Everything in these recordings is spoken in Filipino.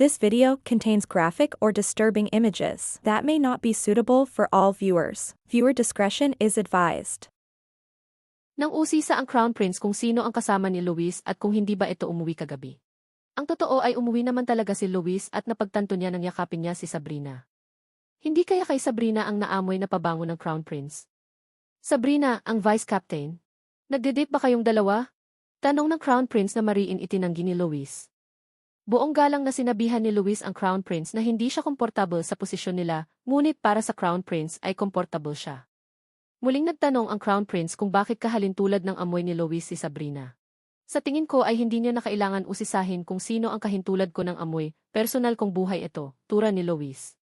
This video contains graphic or disturbing images that may not be suitable for all viewers. Viewer discretion is advised. Nang usisa ang Crown Prince kung sino ang kasama ni Luis at kung hindi ba ito umuwi kagabi. Ang totoo ay umuwi naman talaga si Luis at napagtanto niya nang yakapin niya si Sabrina. Hindi kaya kay Sabrina ang naamoy na pabango ng Crown Prince? Sabrina, ang Vice Captain. Nagde-date ba kayong dalawa? Tanong ng Crown Prince na mariin itinanggi ni Luis. Buong galang na sinabihan ni Luis ang Crown Prince na hindi siya komportable sa posisyon nila, ngunit para sa Crown Prince ay komportable siya. Muling nagtanong ang Crown Prince kung bakit kahalintulad ng amoy ni Luis si Sabrina. Sa tingin ko ay hindi niya na kailangan usisahin kung sino ang kahintulad ko ng amoy, personal kong buhay ito, tura ni Luis.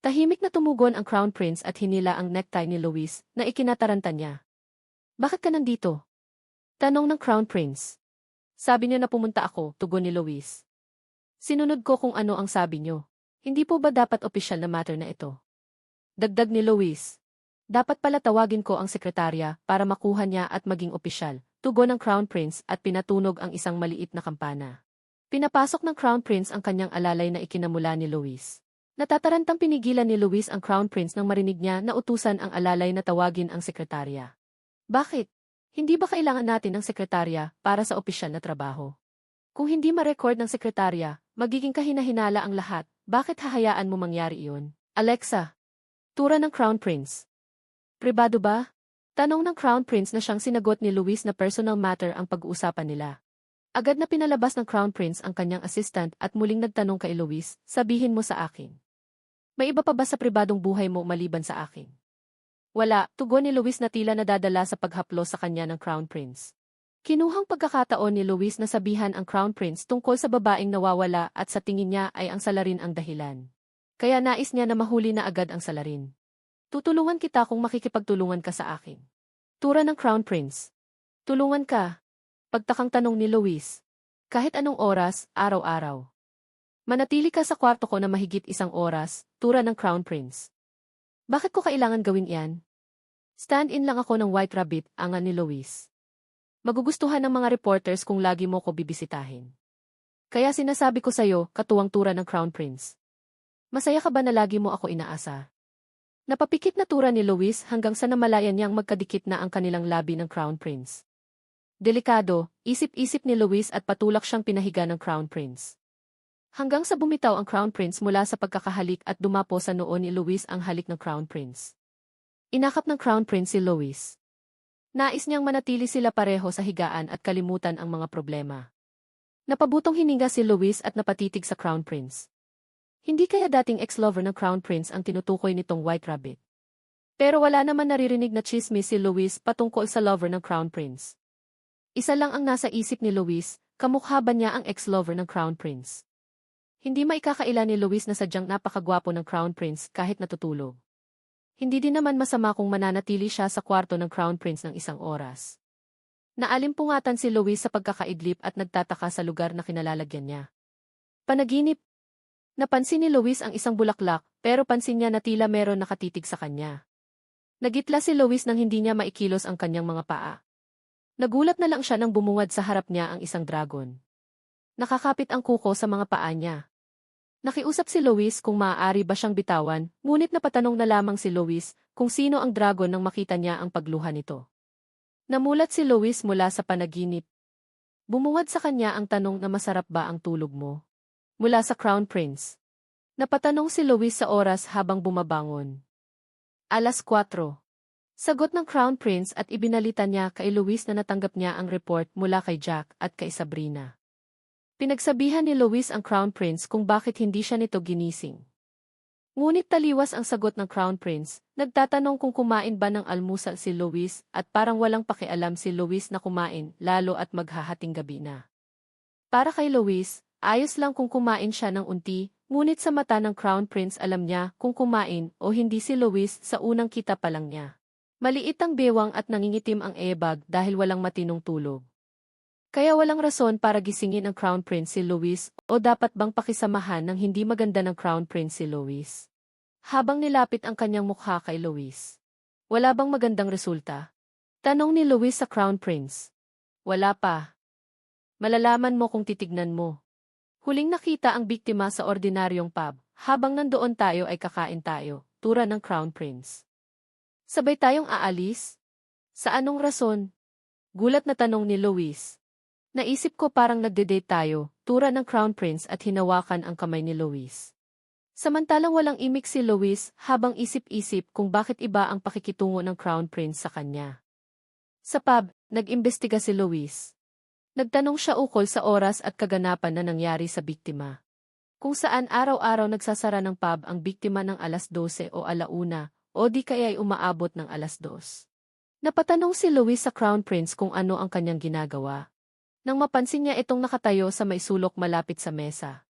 Tahimik na tumugon ang Crown Prince at hinila ang necktie ni Luis na ikinataranta niya. Bakit ka nandito? Tanong ng Crown Prince. Sabi niya na pumunta ako, tugon ni Luis. Sinunod ko kung ano ang sabi niyo. Hindi po ba dapat opisyal na matter na ito? Dagdag ni Luis. Dapat pala tawagin ko ang sekretarya para makuha niya at maging opisyal. Tugon ng Crown Prince at pinatunog ang isang maliit na kampana. Pinapasok ng Crown Prince ang kanyang alalay na ikinamula ni Luis. Natatarantang pinigilan ni Luis ang Crown Prince nang marinig niya na utusan ang alalay na tawagin ang sekretarya. Bakit? Hindi ba kailangan natin ng sekretarya para sa opisyal na trabaho? Kung hindi ma-record ng sekretarya, magiging kahinahinala ang lahat, bakit hahayaan mo mangyari iyon? Alexa. Tura ng Crown Prince. Pribado ba? Tanong ng Crown Prince na siyang sinagot ni Luis na personal matter ang pag-uusapan nila. Agad na pinalabas ng Crown Prince ang kanyang assistant at muling nagtanong kay Luis, sabihin mo sa akin. May iba pa ba sa pribadong buhay mo maliban sa akin? Wala, tugon ni Luis na tila nadadala sa paghaplo sa kanya ng Crown Prince. Kinuhang pagkakataon ni Luis na sabihan ang Crown Prince tungkol sa babaeng nawawala at sa tingin niya ay ang salarin ang dahilan. Kaya nais niya na mahuli na agad ang salarin. Tutulungan kita kung makikipagtulungan ka sa akin. Tura ng Crown Prince. Tulungan ka. Pagtakang tanong ni Luis. Kahit anong oras, araw-araw. Manatili ka sa kwarto ko na mahigit isang oras, tura ng Crown Prince. Bakit ko kailangan gawin yan? Stand-in lang ako ng White Rabbit, angan ni Luis. Magugustuhan ng mga reporters kung lagi mo ko bibisitahin. Kaya sinasabi ko sa'yo, katuwang tura ng Crown Prince. Masaya ka ba na lagi mo ako inaasa? Napapikit na tura ni Luis hanggang sa namalayan niyang magkadikit na ang kanilang labi ng Crown Prince. Delikado, isip-isip ni Luis at patulak siyang pinahiga ng Crown Prince. Hanggang sa bumitaw ang Crown Prince mula sa pagkakahalik at dumapo sa noo ni Luis ang halik ng Crown Prince. Inakap ng Crown Prince si Luis. Nais niyang manatili sila pareho sa higaan at kalimutan ang mga problema. Napabutong hininga si Luis at napatitig sa Crown Prince. Hindi kaya dating ex-lover ng Crown Prince ang tinutukoy nitong White Rabbit. Pero wala naman naririnig na chismis si Luis patungkol sa lover ng Crown Prince. Isa lang ang nasa isip ni Luis, kamukha ba niya ang ex-lover ng Crown Prince. Hindi maikakaila ni Luis na sadyang napakagwapo ng Crown Prince kahit natutulog. Hindi din naman masama kung mananatili siya sa kwarto ng Crown Prince ng isang oras. Naalimpungatan si Luis sa pagkakaidlip at nagtataka sa lugar na kinalalagyan niya. Panaginip. Napansin ni Luis ang isang bulaklak, pero pansin niya na tila meron nakatitig sa kanya. Nagitla si Luis nang hindi niya maikilos ang kanyang mga paa. Nagulat na lang siya nang bumungad sa harap niya ang isang dragon. Nakakapit ang kuko sa mga paa niya. Nakiusap si Luis kung maaari ba siyang bitawan, ngunit napatanong na lamang si Luis kung sino ang dragon nang makita niya ang pagluha nito. Namulat si Luis mula sa panaginip. Bumuwad sa kanya ang tanong na masarap ba ang tulog mo? Mula sa Crown Prince. Napatanong si Luis sa oras habang bumabangon. Alas 4. Sagot ng Crown Prince at ibinalita niya kay Luis na natanggap niya ang report mula kay Jack at kay Sabrina. Pinagsabihan ni Luis ang Crown Prince kung bakit hindi siya nito ginising. Ngunit taliwas ang sagot ng Crown Prince, nagtatanong kung kumain ba ng almusal si Luis at parang walang pakialam si Luis na kumain lalo at maghahating gabi na. Para kay Luis, ayos lang kung kumain siya ng unti, ngunit sa mata ng Crown Prince alam niya kung kumain o hindi si Luis sa unang kita pa lang niya. Maliit ang bewang at nangingitim ang ebag dahil walang matinong tulog. Kaya walang rason para gisingin ang Crown Prince si Louis o dapat bang pakisamahan ng hindi maganda ng Crown Prince si Louis. Habang nilapit ang kanyang mukha kay Luis. Wala bang magandang resulta? Tanong ni Luis sa Crown Prince. Wala pa. Malalaman mo kung titignan mo. Huling nakita ang biktima sa ordinaryong pub, habang nandoon tayo ay kakain tayo, tura ng Crown Prince. Sabay tayong aalis? Sa anong rason? Gulat na tanong ni Luis. Naisip ko parang nagde-date tayo, tura ng Crown Prince at hinawakan ang kamay ni Luis. Samantalang walang imik si Luis habang isip-isip kung bakit iba ang pakikitungo ng Crown Prince sa kanya. Sa pub, nag-imbestiga si Luis. Nagtanong siya ukol sa oras at kaganapan na nangyari sa biktima. Kung saan araw-araw nagsasara ng pub ang biktima ng alas 12 o alauna, o di kaya ay umaabot ng alas 2. Napatanong si Luis sa Crown Prince kung ano ang kanyang ginagawa. Nang mapansin niya itong nakatayo sa may sulok malapit sa mesa.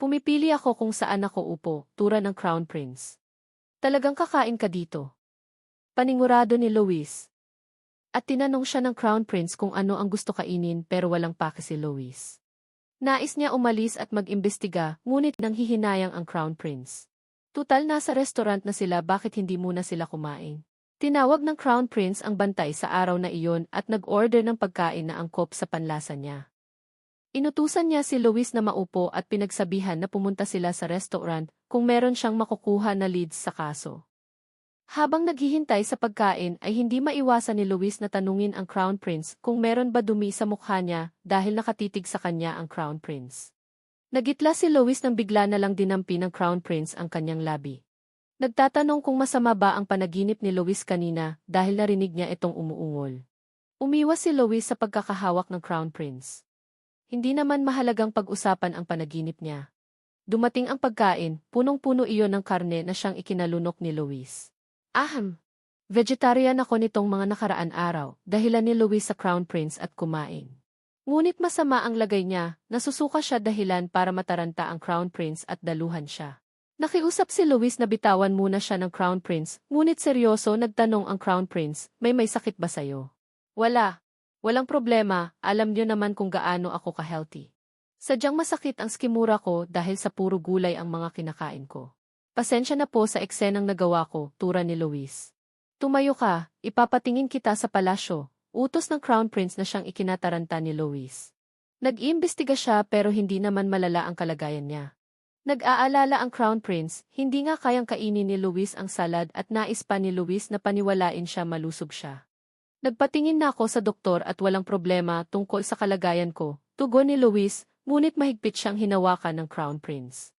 Pumipili ako kung saan ako upo, tura ng Crown Prince. Talagang kakain ka dito. Paningurado ni Luis. At tinanong siya ng Crown Prince kung ano ang gusto kainin pero walang pake si Luis. Nais niya umalis at mag-imbestiga, ngunit nang hihinayang ang Crown Prince. Tutal nasa restaurant na sila bakit hindi muna sila kumain. Tinawag ng Crown Prince ang bantay sa araw na iyon at nag-order ng pagkain na angkop sa panlasa niya. Inutusan niya si Luis na maupo at pinagsabihan na pumunta sila sa restaurant kung meron siyang makukuha na leads sa kaso. Habang naghihintay sa pagkain ay hindi maiwasan ni Luis na tanungin ang Crown Prince kung meron ba dumi sa mukha niya dahil nakatitig sa kanya ang Crown Prince. Nagitla si Luis nang bigla na lang dinampi ng Crown Prince ang kanyang labi. Nagtatanong kung masama ba ang panaginip ni Luis kanina dahil narinig niya itong umuungol. Umiwas si Luis sa pagkakahawak ng Crown Prince. Hindi naman mahalagang pag-usapan ang panaginip niya. Dumating ang pagkain, punong-puno iyon ng karne na siyang ikinalunok ni Luis. Ahem. Vegetarian ako nitong mga nakaraan araw, dahilan ni Luis sa Crown Prince at kumain. Ngunit masama ang lagay niya, nasusuka siya dahilan para mataranta ang Crown Prince at daluhan siya. Nakiusap si Luis na bitawan muna siya ng Crown Prince, ngunit seryoso nagtanong ang Crown Prince, may may sakit ba sayo? Wala. Walang problema, alam niyo naman kung gaano ako ka-healthy. Sadyang masakit ang skimura ko dahil sa puro gulay ang mga kinakain ko. Pasensya na po sa eksenang nagawa ko, tura ni Luis. Tumayo ka, ipapatingin kita sa palasyo, utos ng Crown Prince na siyang ikinataranta ni Luis. Nag-iimbestiga siya pero hindi naman malala ang kalagayan niya. Nag-aalala ang Crown Prince, hindi nga kayang kainin ni Luis ang salad at nais pa ni Luis na paniwalain siya malusog siya. Nagpatingin na ako sa doktor at walang problema tungkol sa kalagayan ko, tugon ni Luis, ngunit mahigpit siyang hinawakan ng Crown Prince.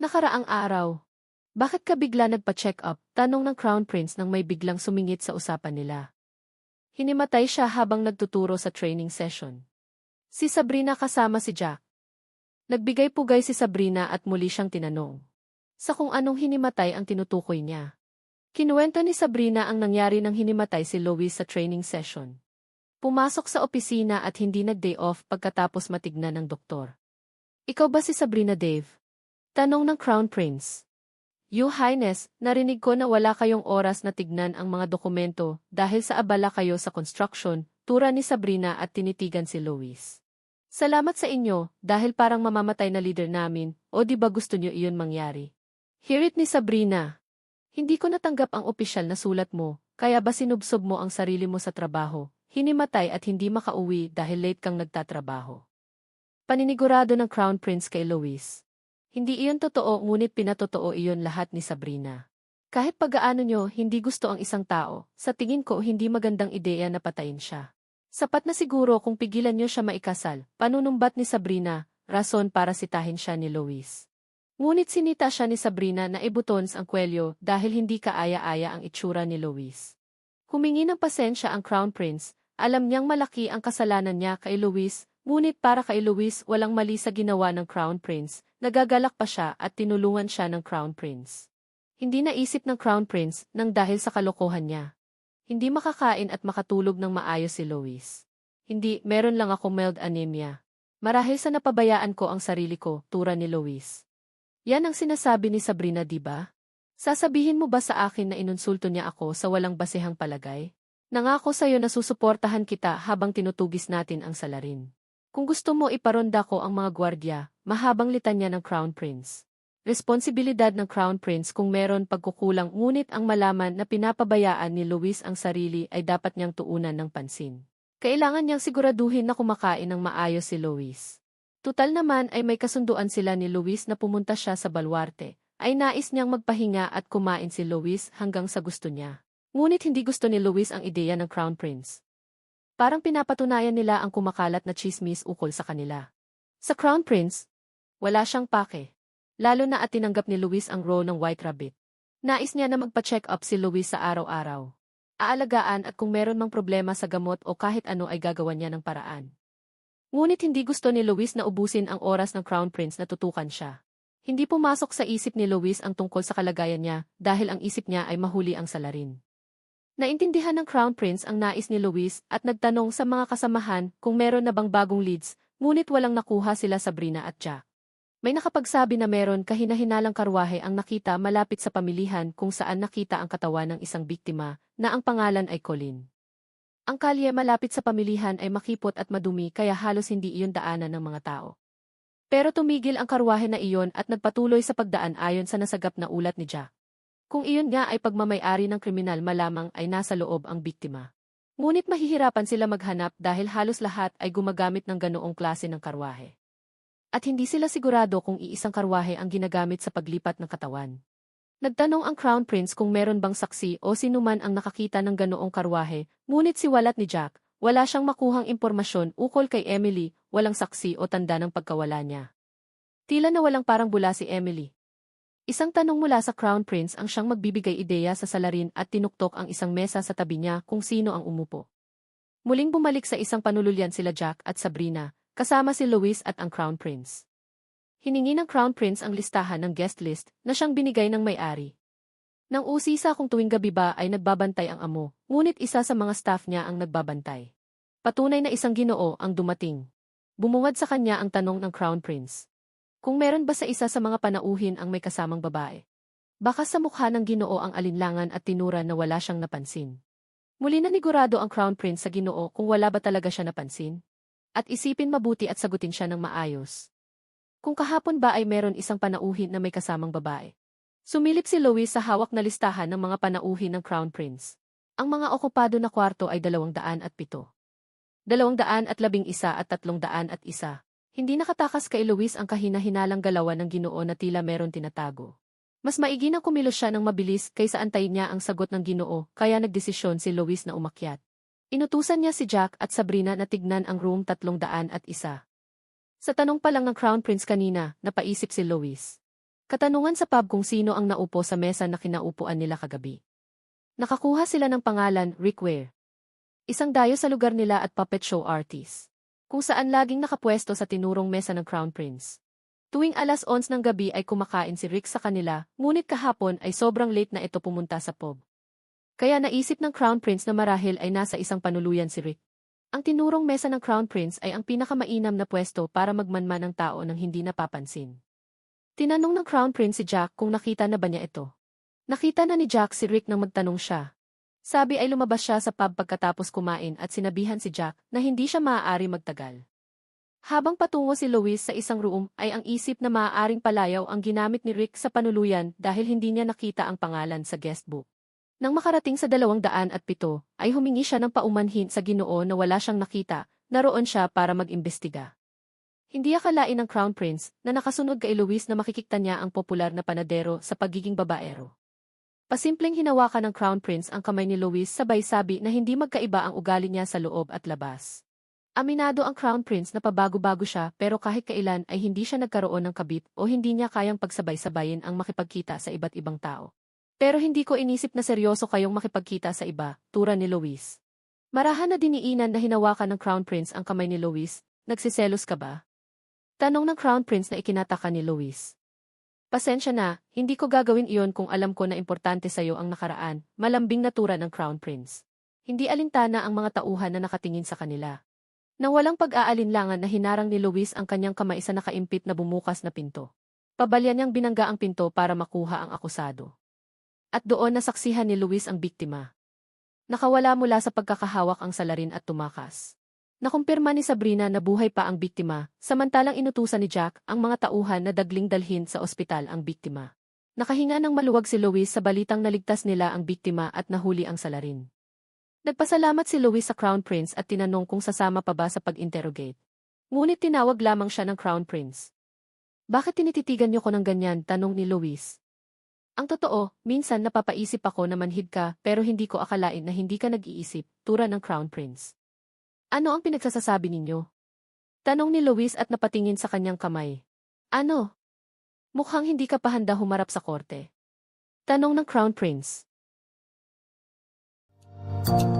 Nakaraang araw, bakit ka bigla nagpa-check up? Tanong ng Crown Prince nang may biglang sumingit sa usapan nila. Hinimatay siya habang nagtuturo sa training session. Si Sabrina kasama si Jack. Nagbigay-pugay si Sabrina at muli siyang tinanong. Sa kung anong hinimatay ang tinutukoy niya. Kinuwento ni Sabrina ang nangyari nang hinimatay si Louis sa training session. Pumasok sa opisina at hindi nag-day off pagkatapos matignan ng doktor. Ikaw ba si Sabrina Dave? Tanong ng Crown Prince. Your Highness, narinig ko na wala kayong oras na tignan ang mga dokumento dahil sa abala kayo sa construction, tura ni Sabrina at tinitigan si Louis. Salamat sa inyo, dahil parang mamamatay na leader namin, o di ba gusto niyo iyon mangyari? Hear it ni Sabrina. Hindi ko natanggap ang opisyal na sulat mo, kaya ba sinubsob mo ang sarili mo sa trabaho, hinimatay at hindi makauwi dahil late kang nagtatrabaho? Paninigurado ng Crown Prince kay Louis. Hindi iyon totoo ngunit pinatotoo iyon lahat ni Sabrina. Kahit pagaano nyo hindi gusto ang isang tao, sa tingin ko hindi magandang ideya na patayin siya. Sapat na siguro kung pigilan nyo siya maikasal, panunumbat ni Sabrina, rason para sitahin siya ni Louis. Ngunit sinita siya ni Sabrina na ibutons ang kwelyo dahil hindi kaaya-aya ang itsura ni Louis. Humingi ng pasensya ang Crown Prince, alam niyang malaki ang kasalanan niya kay Louis, ngunit para kay Louis walang mali sa ginawa ng Crown Prince, Nagagalak pa siya at tinulungan siya ng Crown Prince. Hindi naisip ng Crown Prince nang dahil sa kalokohan niya. Hindi makakain at makatulog ng maayos si Lois. Hindi, meron lang ako mild anemia. Marahil sa napabayaan ko ang sarili ko, tura ni Lois. Yan ang sinasabi ni Sabrina di ba? Sasabihin mo ba sa akin na inunsulto niya ako sa walang basehang palagay? Nangako sa'yo na susuportahan kita habang tinutugis natin ang salarin. Kung gusto mo iparonda ko ang mga gwardya, mahabang litanya ng Crown Prince. Responsibilidad ng Crown Prince kung meron pagkukulang ngunit ang malaman na pinapabayaan ni Luis ang sarili ay dapat niyang tuunan ng pansin. Kailangan niyang siguraduhin na kumakain ng maayos si Luis. Tutal naman ay may kasunduan sila ni Luis na pumunta siya sa balwarte, ay nais niyang magpahinga at kumain si Luis hanggang sa gusto niya. Ngunit hindi gusto ni Luis ang ideya ng Crown Prince. Parang pinapatunayan nila ang kumakalat na chismis ukol sa kanila. Sa Crown Prince, wala siyang pake. Lalo na at tinanggap ni Luis ang role ng White Rabbit. Nais niya na magpa-check up si Luis sa araw-araw. Aalagaan at kung meron mang problema sa gamot o kahit ano ay gagawan niya ng paraan. Ngunit hindi gusto ni Luis na ubusin ang oras ng Crown Prince na tutukan siya. Hindi pumasok sa isip ni Luis ang tungkol sa kalagayan niya dahil ang isip niya ay mahuli ang salarin. Naintindihan ng Crown Prince ang nais ni Luis at nagtanong sa mga kasamahan kung meron na bang bagong leads, ngunit walang nakuha sila Sabrina at Jack. May nakapagsabi na meron kahina-hinalang karwahe ang nakita malapit sa pamilihan kung saan nakita ang katawan ng isang biktima na ang pangalan ay Colin. Ang kalye malapit sa pamilihan ay makipot at madumi kaya halos hindi iyon daanan ng mga tao. Pero tumigil ang karwahe na iyon at nagpatuloy sa pagdaan ayon sa nasagap na ulat ni Jack. Kung iyon nga ay pagmamayari ng kriminal malamang ay nasa loob ang biktima. Ngunit mahihirapan sila maghanap dahil halos lahat ay gumagamit ng ganoong klase ng karwahe. At hindi sila sigurado kung iisang karwahe ang ginagamit sa paglipat ng katawan. Nagtanong ang Crown Prince kung meron bang saksi o sinuman ang nakakita ng ganoong karwahe, ngunit si walat ni Jack, wala siyang makuhang impormasyon ukol kay Emily, walang saksi o tanda ng pagkawala niya. Tila na walang parang bula si Emily. Isang tanong mula sa Crown Prince ang siyang magbibigay ideya sa salarin at tinuktok ang isang mesa sa tabi niya kung sino ang umupo. Muling bumalik sa isang panululyan sila Jack at Sabrina, kasama si Louis at ang Crown Prince. Hiningi ng Crown Prince ang listahan ng guest list na siyang binigay ng may-ari. Nang usisa kung tuwing gabi ba ay nagbabantay ang amo, ngunit isa sa mga staff niya ang nagbabantay. Patunay na isang ginoo ang dumating. Bumungad sa kanya ang tanong ng Crown Prince. Kung meron ba sa isa sa mga panauhin ang may kasamang babae? Baka sa mukha ng ginoo ang alinlangan at tinura na wala siyang napansin. Muli na nigurado ang Crown Prince sa ginoo kung wala ba talaga siya napansin. At isipin mabuti at sagutin siya ng maayos. Kung kahapon ba ay meron isang panauhin na may kasamang babae. Sumilip si Louis sa hawak na listahan ng mga panauhin ng Crown Prince. Ang mga okupado na kwarto ay dalawang daan at pito. Dalawang daan at labing isa at tatlong daan at isa. Hindi nakatakas kay Luis ang kahina-hinalang galawan ng ginoo na tila meron tinatago. Mas maigi na kumilos siya ng mabilis kaysa antayin niya ang sagot ng ginoo, kaya nagdesisyon si Luis na umakyat. Inutusan niya si Jack at Sabrina na tignan ang room tatlong daan at isa. Sa tanong pa lang ng Crown Prince kanina, napaisip si Luis. Katanungan sa pub kung sino ang naupo sa mesa na kinaupuan nila kagabi. Nakakuha sila ng pangalan Rick Ware. Isang dayo sa lugar nila at puppet show artist kung saan laging nakapwesto sa tinurong mesa ng Crown Prince. Tuwing alas 11 ng gabi ay kumakain si Rick sa kanila, ngunit kahapon ay sobrang late na ito pumunta sa pub. Kaya naisip ng Crown Prince na marahil ay nasa isang panuluyan si Rick. Ang tinurong mesa ng Crown Prince ay ang pinakamainam na pwesto para magmanman ng tao nang hindi napapansin. Tinanong ng Crown Prince si Jack kung nakita na ba niya ito. Nakita na ni Jack si Rick nang magtanong siya, sabi ay lumabas siya sa pub pagkatapos kumain at sinabihan si Jack na hindi siya maaari magtagal. Habang patungo si Louis sa isang room ay ang isip na maaaring palayaw ang ginamit ni Rick sa panuluyan dahil hindi niya nakita ang pangalan sa guestbook. Nang makarating sa dalawang daan at pito, ay humingi siya ng paumanhin sa ginoo na wala siyang nakita, naroon siya para mag-imbestiga. Hindi akalain ng Crown Prince na nakasunod kay Louis na makikita niya ang popular na panadero sa pagiging babaero. Pasimpleng hinawakan ng Crown Prince ang kamay ni Louis sabay sabi na hindi magkaiba ang ugali niya sa loob at labas. Aminado ang Crown Prince na pabago-bago siya pero kahit kailan ay hindi siya nagkaroon ng kabit o hindi niya kayang pagsabay-sabayin ang makipagkita sa iba't ibang tao. Pero hindi ko inisip na seryoso kayong makipagkita sa iba, tura ni Louis. Marahan na diniinan na hinawakan ng Crown Prince ang kamay ni Louis, nagsiselos ka ba? Tanong ng Crown Prince na ikinataka ni Louis. Pasensya na, hindi ko gagawin iyon kung alam ko na importante sa'yo ang nakaraan, malambing natura ng Crown Prince. Hindi alintana ang mga tauhan na nakatingin sa kanila. Nang walang pag-aalinlangan na hinarang ni Luis ang kanyang kamay sa nakaimpit na bumukas na pinto. Pabalyan niyang binangga ang pinto para makuha ang akusado. At doon nasaksihan ni Luis ang biktima. Nakawala mula sa pagkakahawak ang salarin at tumakas. Nakumpirma ni Sabrina na buhay pa ang biktima, samantalang inutusan ni Jack ang mga tauhan na dagling dalhin sa ospital ang biktima. Nakahinga ng maluwag si Louis sa balitang naligtas nila ang biktima at nahuli ang salarin. Nagpasalamat si Louis sa Crown Prince at tinanong kung sasama pa ba sa pag-interrogate. Ngunit tinawag lamang siya ng Crown Prince. Bakit tinititigan niyo ko ng ganyan? Tanong ni Louis. Ang totoo, minsan napapaisip ako na manhid ka pero hindi ko akalain na hindi ka nag-iisip, tura ng Crown Prince. Ano ang pinagsasasabi ninyo? Tanong ni Luis at napatingin sa kanyang kamay. Ano? Mukhang hindi ka pa handa humarap sa korte. Tanong ng Crown Prince. Thank you.